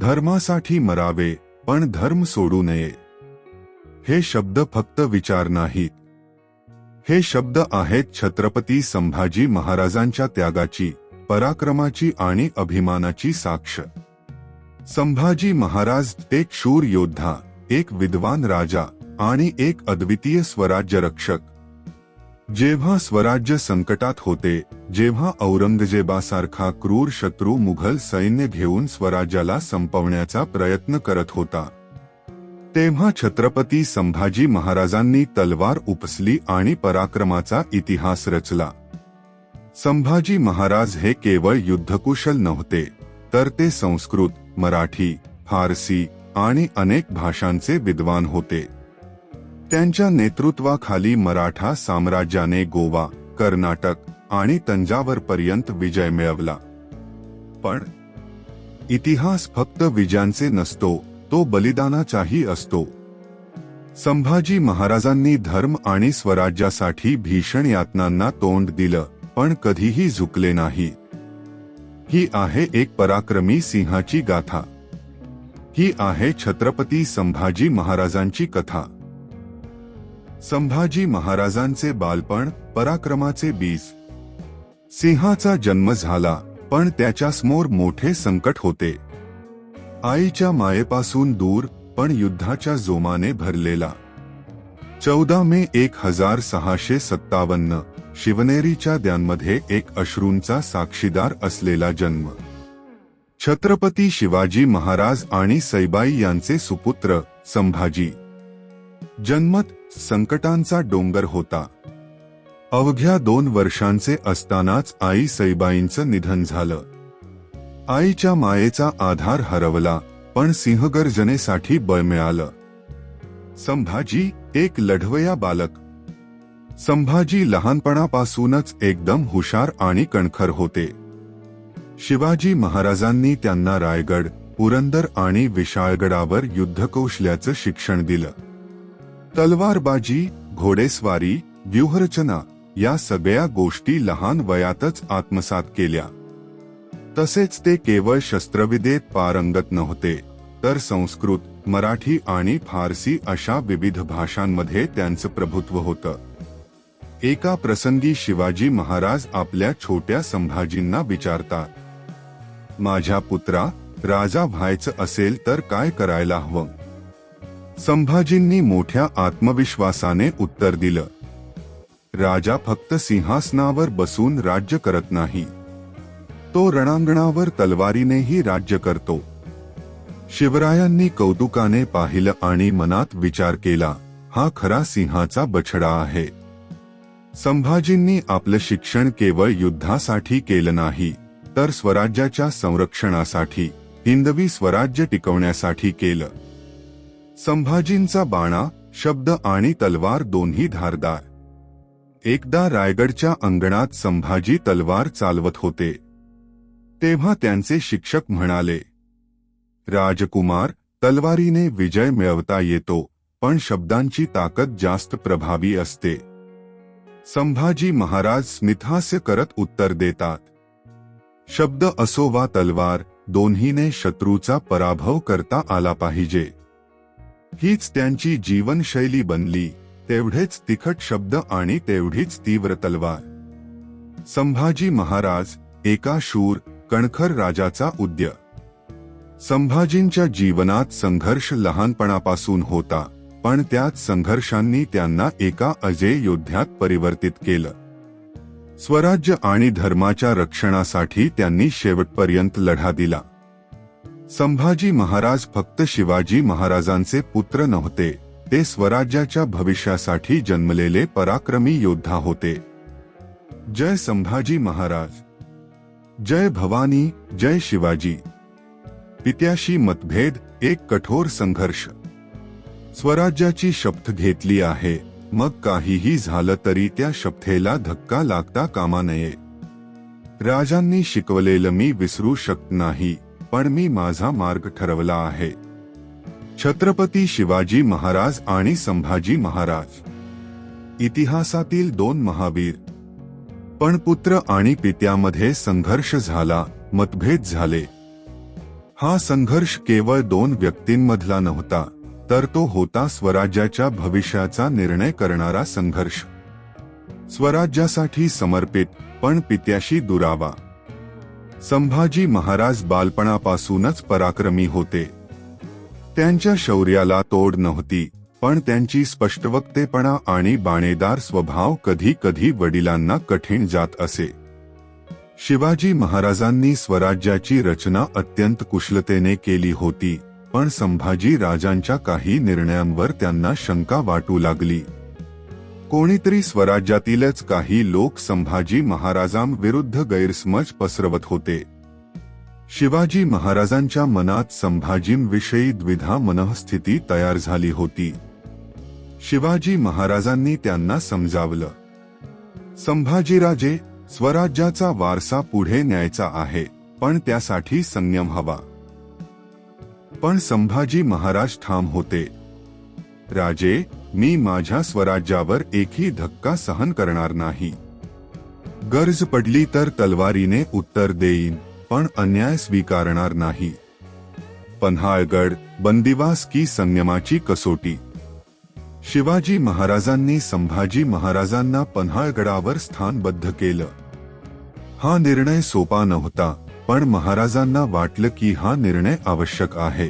धर्मासाठी मरावे पण धर्म सोडू नये. हे शब्द फक्त विचार नाहीत. हे शब्द आहेत छत्रपती संभाजी महाराजांच्या त्यागाची पराक्रमाची आणि अभिमानाची साक्ष. संभाजी महाराज एक शूर योद्धा एक विद्वान राजा आणि एक अद्वितीय स्वराज्य रक्षक जेव्हा स्वराज्य संकटात होते जेव्हा औरंगजेबासारखा क्रूर शत्रू मुघल सैन्य घेऊन स्वराज्याला संपवण्याचा प्रयत्न करत होता तेव्हा छत्रपती संभाजी महाराजांनी तलवार उपसली आणि पराक्रमाचा इतिहास रचला. संभाजी महाराज हे केवळ युद्धकुशल नव्हते तर ते संस्कृत मराठी फारसी आणि अनेक भाषांचे विद्वान होते. त्यांच्या नेतृत्वाखाली मराठा साम्राज्याने गोवा कर्नाटक आणि तंजावर पर्यंत विजय मिळवला. पण इतिहास फक्त विजयांचे नसतो तो बलिदानाचाही असतो. संभाजी महाराजांनी धर्म आणि स्वराज्यासाठी भीषण यातनांना तोंड दिलं पण कधीही झुकले नाही. ही आहे एक पराक्रमी सिंहाची गाथा. ही आहे छत्रपती संभाजी महाराजांची कथा. संभाजी महाराजांचे बालपण पराक्रमाचे बीज. सिंहाचा जन्म झाला पण त्याच्यासमोर मोठे संकट होते. आईच्या मायेपासून दूर पण युद्धाच्या जोमाने भरलेला. चौदा मे एक हजार सहाशे सत्तावन्न शिवनेरीच्या द्यांमध्ये एक अश्रूंचा साक्षीदार असलेला जन्म. छत्रपती शिवाजी महाराज आणि सैबाई यांचे सुपुत्र संभाजी. जन्मत संकटांचा डोंगर होता. अवघ्या दोन वर्षांचे असतानाच आई सईबाईंचं निधन झालं. आईच्या मायेचा आधार हरवला पण सिंहगर्जनेसाठी बळ मिळालं. संभाजी एक लढवया बालक. संभाजी लहानपणापासूनच एकदम हुशार आणि कणखर होते. शिवाजी महाराजांनी त्यांना रायगड पुरंदर आणि विशाळगडावर युद्धकौशल्याचं शिक्षण दिलं. तलवारबाजी घोडेस्वारी व्यूहरचना या सगळ्या गोष्टी लहान वयातच आत्मसात केल्या. तसेच ते केवळ शस्त्रविदेत पारंगत नव्हते तर संस्कृत मराठी आणि फारसी अशा विविध भाषांमध्ये त्यांचं प्रभुत्व होतं. एका प्रसंगी शिवाजी महाराज आपल्या छोट्या संभाजींना विचारतात माझ्या पुत्रा राजा व्हायचं असेल तर काय करायला हवं? संभाजींनी मोठ्या आत्मविश्वासाने उत्तर दिलं. राजा फक्त सिंहासनावर बसून राज्य करत नाही. तो रणांगणावर तलवारीनेही राज्य करतो. शिवरायांनी कौतुकाने पाहिलं आणि मनात विचार केला हा खरा सिंहाचा बछडा आहे. संभाजींनी आपलं शिक्षण केवळ युद्धासाठी केलं नाही तर स्वराज्याच्या संरक्षणासाठी हिंदवी स्वराज्य टिकवण्यासाठी केलं. संभाजींचा बाणा शब्द आणि तलवार दोन्ही धारदार. एकदा रायगडच्या अंगणात संभाजी तलवार चालवत होते. तेव्हा त्यांचे शिक्षक म्हणाले राजकुमार तलवारीने विजय मिळवता येतो पण शब्दांची ताकद जास्त प्रभावी असते. संभाजी महाराज स्मितहास्य करत उत्तर देतात. शब्द असो वा तलवार दोन्हीने शत्रूचा पराभव करता आला पाहिजे. हीच त्यांची जीवनशैली बनली. तेवढेच तिखट शब्द आणि तेवढीच तीव्र तलवार. संभाजी महाराज एका शूर कणखर राजाचा उद्य. संभाजींच्या जीवनात संघर्ष लहानपणापासून होता पण त्याच संघर्षांनी त्यांना एका अजय योद्ध्यात परिवर्तित केलं. स्वराज्य आणि धर्माच्या रक्षणासाठी त्यांनी शेवटपर्यंत लढा दिला. संभाजी महाराज फक्त शिवाजी महाराजांचे पुत्र नव्हते ते स्वराज्याच्या भविष्यासाठी जन्मलेले पराक्रमी योद्धा होते. जय संभाजी महाराज. जय भवानी जय शिवाजी. पित्याशी मतभेद एक कठोर संघर्ष. स्वराज्याची शपथ घेतली आहे मग काहीही झालं तरी त्या शपथेला धक्का लागता कामा नये. राजांनी शिकवलेलं मी विसरू शकत नाही. पण मी माझा मार्ग ठरवला आहे. छत्रपती शिवाजी महाराज आणि संभाजी महाराज. इतिहासातील दोन महावीर. पण पुत्र आणि पित्यामध्ये संघर्ष झाला मतभेद झाले. हा संघर्ष केवळ दोन व्यक्तींमधला नव्हता तर तो होता स्वराज्याच्या भविष्याचा निर्णय करणारा संघर्ष. स्वराज्यासाठी समर्पित पण पित्याशी दुरावा. संभाजी महाराज बालपणापासूनच पराक्रमी होते. त्यांच्या शौर्याला तोड नव्हती पण त्यांची स्पष्टवक्तेपणा आणि बाणेदार स्वभाव कधी कधी वडिलांना कठीण जात असे. शिवाजी महाराजांनी स्वराज्याची रचना अत्यंत कुशलतेने केली होती पण संभाजी राजांच्या काही निर्णयांवर त्यांना शंका वाटू लागली. कोणीतरी स्वराज्यातीलच काही लोक संभाजी महाराजांविरुद्ध गैरसमज पसरवत होते. शिवाजी महाराजांच्या मनात संभाजींविषयी द्विधा मनःस्थिती तयार झाली होती. शिवाजी महाराजांनी त्यांना समजावलं. संभाजीराजे स्वराज्याचा वारसा पुढे न्यायचा आहे पण त्यासाठी संयम हवा. पण संभाजी महाराज ठाम होते. राजे मी माझ्या स्वराज्यावर एकही धक्का सहन करणार नाही. गरज पडली तर तलवारीने उत्तर देईन पण अन्याय स्वीकारणार नाही. पन्हाळगड बंदिवास की संयमाची कसोटी. शिवाजी महाराजांनी संभाजी महाराजांना पन्हाळगडावर स्थानबद्ध केलं. हा निर्णय सोपा नव्हता पण महाराजांना वाटलं की हा निर्णय आवश्यक आहे.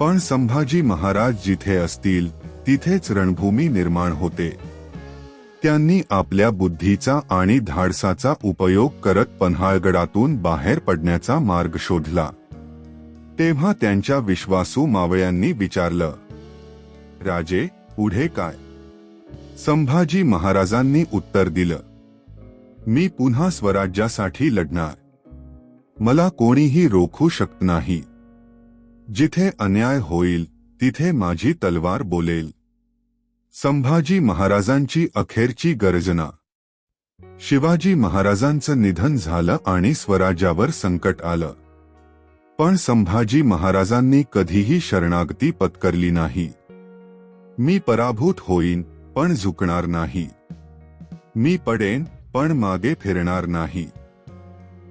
पण संभाजी महाराज जिथे असतील तिथेच रणभूमी निर्माण होते. त्यांनी आपल्या बुद्धीचा आणि धाडसाचा उपयोग करत पन्हाळगडातून बाहेर पडण्याचा मार्ग शोधला. तेव्हा त्यांच्या विश्वासू मावळ्यांनी विचारलं राजे पुढे काय? संभाजी महाराजांनी उत्तर दिलं मी पुन्हा स्वराज्यासाठी लढणार. मला कोणीही रोखू शकत नाही. जिथे अन्याय होईल तिथे माझी तलवार बोलेल. संभाजी महाराजांची अखेरची गर्जना. शिवाजी महाराजांचं निधन झालं आणि स्वराज्यावर संकट आलं. पण संभाजी महाराजांनी कधीही शरणागती पत्करली नाही. मी पराभूत होईन पण झुकणार नाही. मी पडेन पण मागे फिरणार नाही.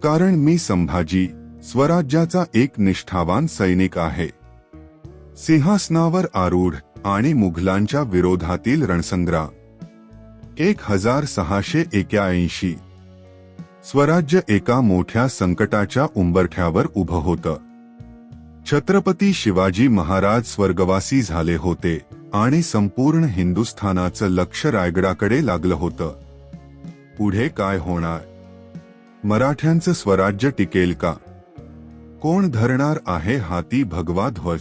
कारण मी संभाजी स्वराज्याचा एक निष्ठावान सैनिक आहे. सिंहासनावर आरूढ आणि मुघलांच्या विरोधातील रणसंग्राम एक हजार सहाशे एक्याऐंशी स्वराज्य एका मोठ्या संकटाच्या उंबरठ्यावर उभं होतं. छत्रपती शिवाजी महाराज स्वर्गवासी झाले होते आणि संपूर्ण हिंदुस्थानाचं लक्ष रायगडाकडे लागलं होतं. पुढे काय होणार? मराठ्यांचं स्वराज्य टिकेल का? कोण धरणार आहे हाती भगवा ध्वज?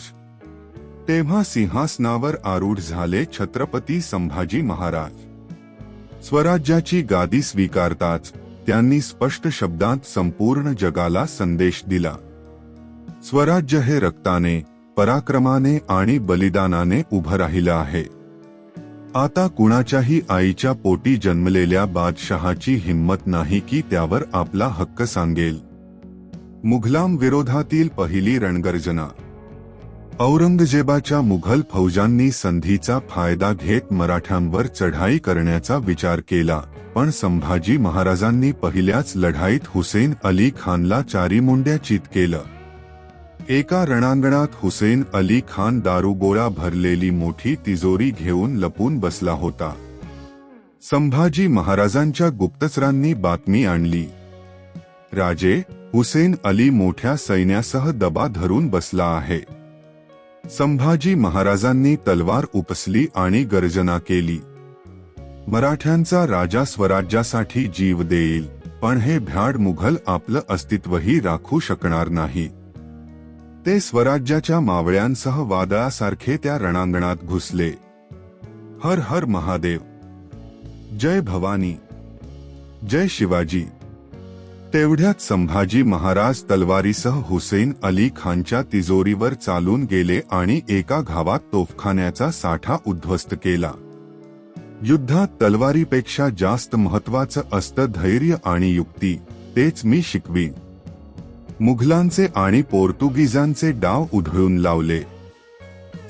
तेव्हा सिंहासनावर आरूढ झाले छत्रपती संभाजी महाराज. स्वराज्याची गादी स्वीकारताच त्यांनी स्पष्ट शब्दात संपूर्ण जगाला संदेश दिला. स्वराज्य हे रक्ताने पराक्रमाने आणि बलिदानाने उभं राहिलं आहे. आता कुणाच्याही आईच्या पोटी जन्मलेल्या बादशहाची हिंमत नाही की त्यावर आपला हक्क सांगेल. मुघलाम विरोधातील पहिली रणगर्जना औरंगजेबाच्या मुघल फौजांनी संधीचा फायदा घेत मराठ्यांवर चढाई करण्याचा विचार केला पण संभाजी महाराजांनी पहिल्याच लढाईत हुसेन अली खानला चारी मुंड्या चित केलं. एका रणांगणात हुसेन अली खान दारुगोळा भरलेली मोठी तिजोरी घेऊन लपून बसला होता. संभाजी महाराजांच्या गुप्तचरांनी बातमी आणली. राजे हुसेन अली मोठ्या सैन्यासह दबा धरून बसला आहे. संभाजी महाराजांनी तलवार उपसली आणि गर्जना केली. मराठ्यांचा राजा स्वराज्यासाठी जीव देईल पण हे भ्याड मुघल आपलं अस्तित्वही राखू शकणार नाही. ते स्वराज्याच्या मावळ्यांसह वादळासारखे त्या रणांगणात घुसले. हर हर महादेव. जय भवानी. जय शिवाजी. तेवढ्यात संभाजी महाराज तलवारीसह हुसेन अली खानच्या तिजोरीवर चालून गेले आणि एका घावात तोफखान्याचा साठा उद्ध्वस्त केला. युद्धात तलवारीपेक्षा जास्त महत्वाचं असतं धैर्य आणि युक्ती तेच मी शिकवी मुघलांचे आणि पोर्तुगीजांचे डाव उधळून लावले.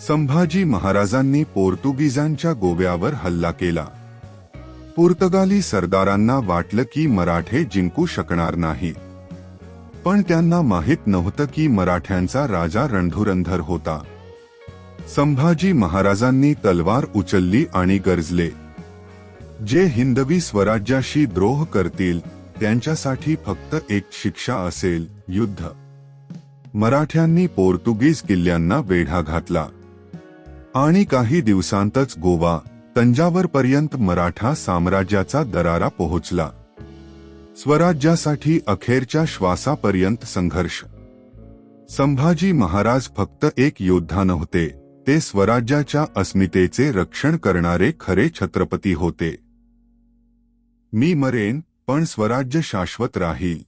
संभाजी महाराजांनी पोर्तुगीजांच्या गोव्यावर हल्ला केला. पुर्तगाली सरदारांना वाटलं की मराठे जिंकू शकणार नाही. पण त्यांना माहीत नव्हतं की मराठ्यांचा राजा रणधुरंधर होता. संभाजी महाराजांनी तलवार उचलली आणि गरजले. जे हिंदवी स्वराज्याशी द्रोह करतील त्यांच्यासाठी फक्त एक शिक्षा असेल युद्ध. मराठ्यांनी पोर्तुगीज किल्ल्यांना वेढा घातला. आणि काही दिवसांतच गोवा तंजावरपर्यंत मराठा साम्राज्याचा दरारा पोहोचला. स्वराज्यासाठी अखेरच्या श्वासापर्यंत संघर्ष. संभाजी महाराज फक्त एक योद्धा नव्हते ते स्वराज्याच्या अस्मितेचे रक्षण करणारे खरे छत्रपती होते. मी मरेन पण स्वराज्य शाश्वत राहील.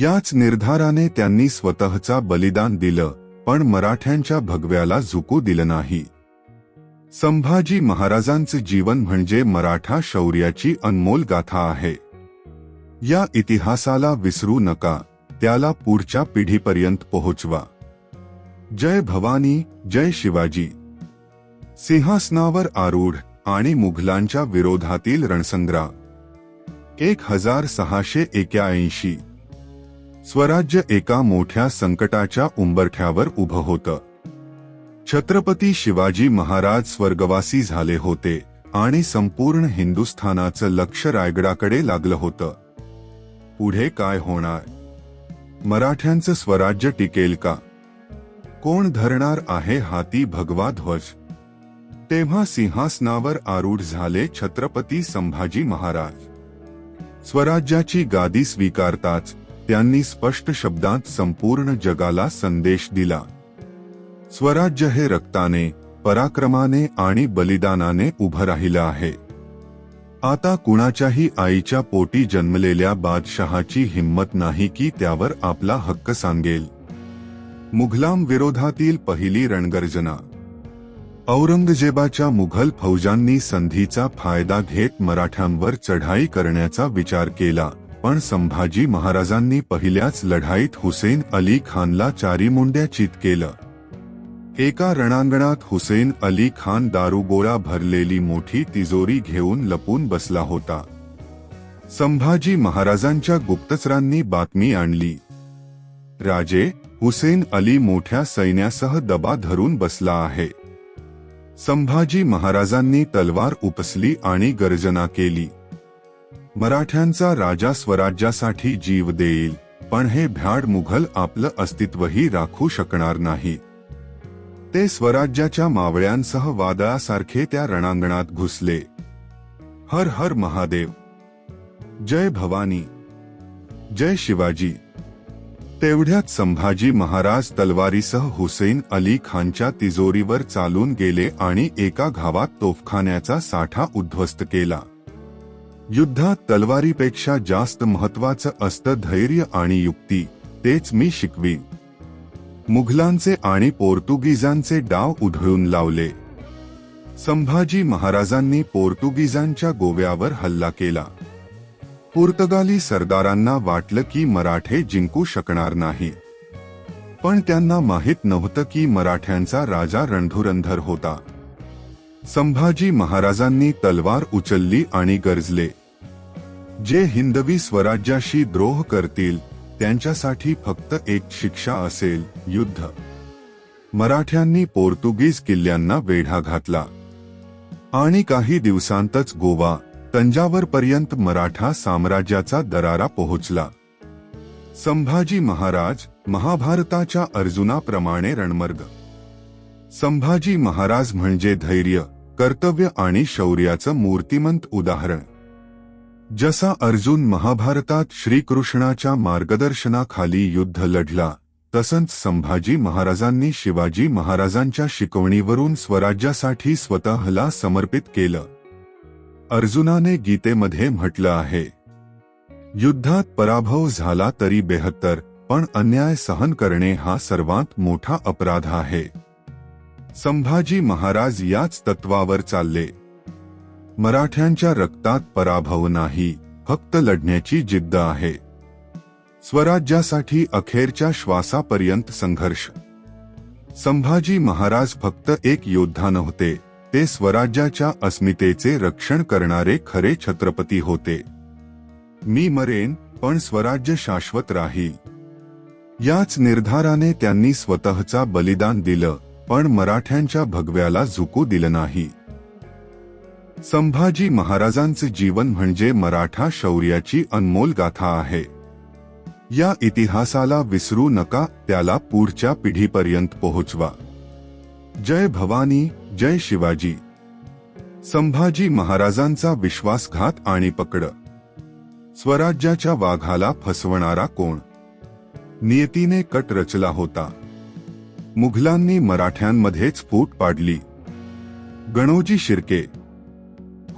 याच निर्धाराने त्यांनी स्वतःचा बलिदान दिलं पण मराठ्यांच्या भगव्याला झुकू दिलं नाही. संभाजी महाराजांचं जीवन म्हणजे मराठा शौर्याची अनमोल गाथा आहे. या इतिहासाला विसरू नका त्याला पुढच्या पिढीपर्यंत पोहोचवा. जय भवानी जय शिवाजी. सिंहासनावर आरूढ आणि मुघलांच्या विरोधातील रणसंग्राम एक हजार सहाशे एक्याऐंशी. स्वराज्य एका मोठ्या संकटाच्या उंबरठ्यावर उभं होतं. छत्रपती शिवाजी महाराज स्वर्गवासी झाले होते आणि संपूर्ण हिंदुस्थानाचं लक्ष रायगडाकडे लागलं होतं. पुढे काय होणार? मराठ्यांचं स्वराज्य टिकेल का? कोण धरणार आहे हाती भगवा ध्वज? तेव्हा सिंहासनावर आरूढ झाले छत्रपती संभाजी महाराज. स्वराज्याची गादी स्वीकारताच त्यांनी स्पष्ट शब्दात संपूर्ण जगाला संदेश दिला. स्वराज्य हे रक्ताने पराक्रमाने आणि बलिदानाने उभं राहिलं आहे. आता कुणाच्याही आईच्या पोटी जन्मलेल्या बादशहाची हिंमत नाही की त्यावर आपला हक्क सांगेल. मुघलाम विरोधातील पहिली रणगर्जना. औरंगजेबाच्या मुघल फौजांनी संधीचा फायदा घेत मराठ्यांवर चढाई करण्याचा विचार केला पण संभाजी महाराजांनी पहिल्याच लढाईत हुसेन अली खानला चारी मुंड्या चित केलं. एका रणांगणात हुसेन अली खान दारुगोळा भरलेली मोठी तिजोरी घेऊन लपून बसला होता. संभाजी महाराजांच्या गुप्तचरांनी बातमी आणली. राजे हुसेन अली मोठ्या सैन्यासह दबा धरून बसला आहे. संभाजी महाराजांनी तलवार उपसली आणि गर्जना केली. मराठ्यांचा राजा स्वराज्यासाठी जीव देईल पण हे भ्याड मुघल आपलं अस्तित्वही राखू शकणार नाही. ते स्वराज्याच्या मावळ्यांसह वादळासारखे त्या रणांगणात घुसले. हर हर महादेव. जय भवानी. जय शिवाजी. तेवढ्यात संभाजी महाराज तलवारीसह हुसेन अली खानच्या तिजोरीवर चालून गेले आणि एका घावात तोफखान्याचा साठा उद्ध्वस्त केला. युद्धात तलवारीपेक्षा जास्त महत्वाचं असतं धैर्य आणि युक्ती तेच मी शिकवी मुघलांचे आणि पोर्तुगीजांचे डाव उधळून लावले. संभाजी महाराजांनी पोर्तुगीजांच्या गोव्यावर हल्ला केला. पुर्तगाली सरदारांना वाटलं की मराठे जिंकू शकणार नाही. पण त्यांना माहीत नव्हतं की मराठ्यांचा राजा रणधुरंधर होता. संभाजी महाराजांनी तलवार उचलली आणि गरजले. जे हिंदवी स्वराज्याशी द्रोह करतील त्यांच्यासाठी फक्त एक शिक्षा असेल युद्ध. मराठ्यांनी पोर्तुगीज किल्ल्यांना वेढा घातला. आणि काही दिवसांतच गोवा तंजावरपर्यंत मराठा साम्राज्याचा दरारा पोहोचला. संभाजी महाराज महाभारताच्या अर्जुनाप्रमाणे रणमर्ग. संभाजी महाराज म्हणजे धैर्य कर्तव्य आणि शौर्याचं मूर्तिमंत उदाहरण. जसा अर्जुन महाभारतात श्रीकृष्णाच्या मार्गदर्शनाखाली युद्ध लढला तसंच संभाजी महाराजांनी शिवाजी महाराजांच्या शिकवणीवरून स्वराज्यासाठी स्वतःला समर्पित केलं. अर्जुनाने गीतेमध्ये म्हटलं आहे युद्धात पराभव झाला तरी बेहत्तर पण अन्याय सहन करणे हा सर्वात मोठा अपराध आहे. संभाजी महाराज याच तत्वावर चालले. मराठ्यांच्या रक्तात पराभव नाही फक्त लढण्याची जिद्द आहे. स्वराज्यासाठी अखेरच्या श्वासापर्यंत संघर्ष. संभाजी महाराज फक्त एक योद्धा नव्हते ते स्वराज्याच्या अस्मितेचे रक्षण करणारे खरे छत्रपती होते. मी मरेन पण स्वराज्य शाश्वत राहील. याच निर्धाराने त्यांनी स्वतःचा बलिदान दिलं पण मराठ्यांच्या भगव्याला झुकू दिलं नाही. संभाजी महाराजांचं जीवन म्हणजे मराठा शौर्याची अनमोल गाथा आहे. या इतिहासाला विसरू नका त्याला पुढच्या पिढीपर्यंत पोहोचवा. जय भवानी जय शिवाजी. संभाजी महाराजांचा विश्वासघात आणि पकड. स्वराज्याच्या वाघाला फसवणारा कोण? नियतीने कट रचला होता. मुघलांनी मराठ्यांमध्येच फूट पाडली. गणोजी शिर्के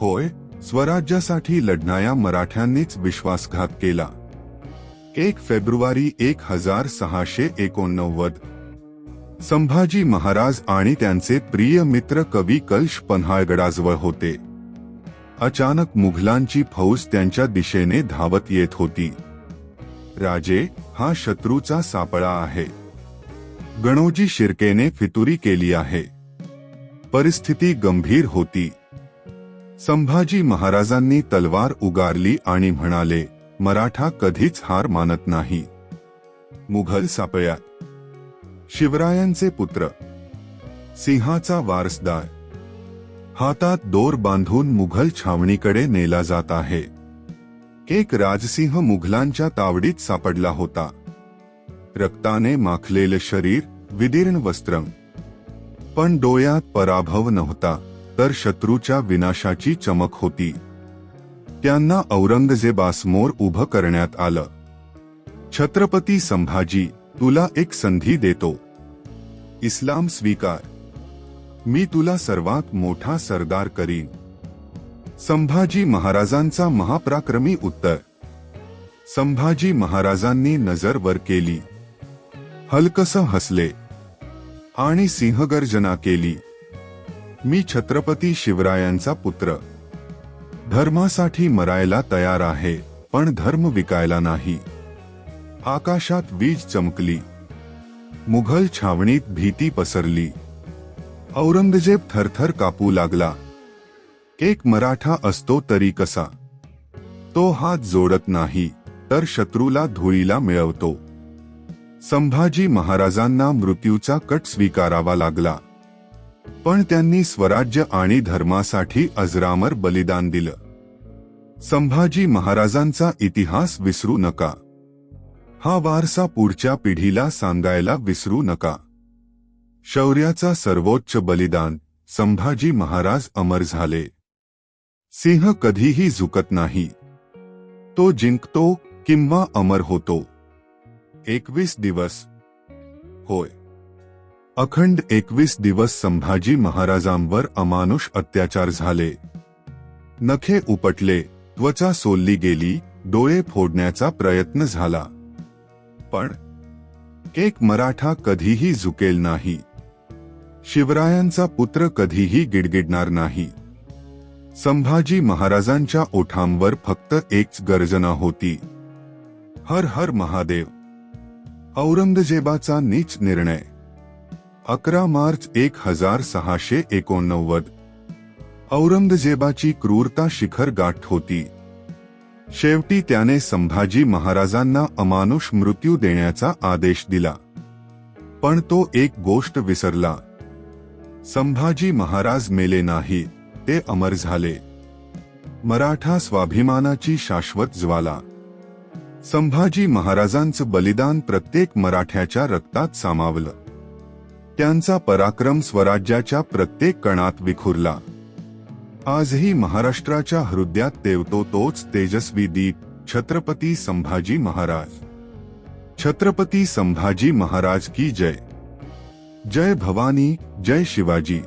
होय स्वराज्यासाठी लढणाऱ्या मराठ्यांनीच विश्वासघात केला. एक फेब्रुवारी एक हजार सहाशे एकोणनव्वद. संभाजी महाराज आणि त्यांचे प्रिय मित्र कवी कल्श पन्हाळगडाजवळ होते. अचानक मुघलांची फौज त्यांच्या दिशेने धावत येत होती. राजे हा शत्रूचा सापळा आहे. गणोजी शिर्केने फितुरी केली आहे. परिस्थिती गंभीर होती. संभाजी महाराजांनी तलवार उगारली आणि म्हणाले मराठा कधीच हार मानत नाही. मुघल सापळ्यात. शिवरायांचे पुत्र. सिंहाचा वारसदार. हातात दोर बांधून मुघल छावणीकडे नेला जात आहे. एक राजसिंह मुघलांच्या तावडीत सापडला होता. रक्ताने माखलेलं शरीर विदीर्ण वस्त्र. पण डोळ्यात पराभव नव्हता. तर शत्रूच्या विनाशाची चमक होती. त्यांना औरंगजेबासमोर उभं करण्यात आलं. छत्रपती संभाजी तुला एक संधी देतो. इस्लाम स्वीकार. मी तुला सर्वात मोठा सरदार करीन. संभाजी महाराजांचा महापराक्रमी उत्तर. संभाजी महाराजांनी नजर वर केली. हलकस हसले. आणि सिंहगर्जना केली. मी छत्रपती शिवरायांचा पुत्र. धर्मासाठी मरायला तयार आहे पण धर्म विकायला नाही. आकाशात वीज चमकली. मुघल छावणीत भीती पसरली. औरंगजेब थरथर कापू लागला. एक मराठा असतो तरी कसा? तो हात जोडत नाही तर शत्रूला धुळीला मिळवतो. संभाजी महाराजांना मृत्यूचा कट स्वीकारावा लागला. पण त्यांनी स्वराज्य आणि धर्मासाठी अजरामर बलिदान दिलं. संभाजी महाराजांचा इतिहास विसरू नका. हा वारसा पुढच्या पिढीला सांगायला विसरू नका. शौर्याचा सर्वोच्च बलिदान संभाजी महाराज अमर झाले. सिंह कधीही झुकत नाही. तो जिंकतो किंवा अमर होतो. एकवीस दिवस. होय. अखंड एकवीस दिवस संभाजी महाराजांवर अमानुष अत्याचार झाले. नखे उपटले त्वचा सोलली गेली डोळे फोडण्याचा प्रयत्न झाला. पण एक मराठा कधीही झुकेल नाही. शिवरायांचा पुत्र कधीही गिडगिडणार नाही. संभाजी महाराजांच्या ओठांवर फक्त एकच गर्जना होती. हर हर महादेव. औरंगजेबाचा नीच निर्णय. अकरा मार्च एक हजार सहाशे एकोणनव्वद. औरंगजेबाची क्रूरता शिखर गाठ होती. शेवटी त्याने संभाजी महाराजांना अमानुष मृत्यू देण्याचा आदेश दिला. पण तो एक गोष्ट विसरला. संभाजी महाराज मेले नाही ते अमर झाले. मराठा स्वाभिमानाची शाश्वत ज्वाला. संभाजी महाराजांचं बलिदान प्रत्येक मराठ्याच्या रक्तात सामावलं. त्यांचा पराक्रम स्वराज्याच्या प्रत्येक कणात विखुरला. आजही महाराष्ट्राच्या हृदयात तेवतो तोच तेजस्वी दीप छत्रपती संभाजी महाराज. छत्रपती संभाजी महाराज की जय. जय भवानी जय शिवाजी.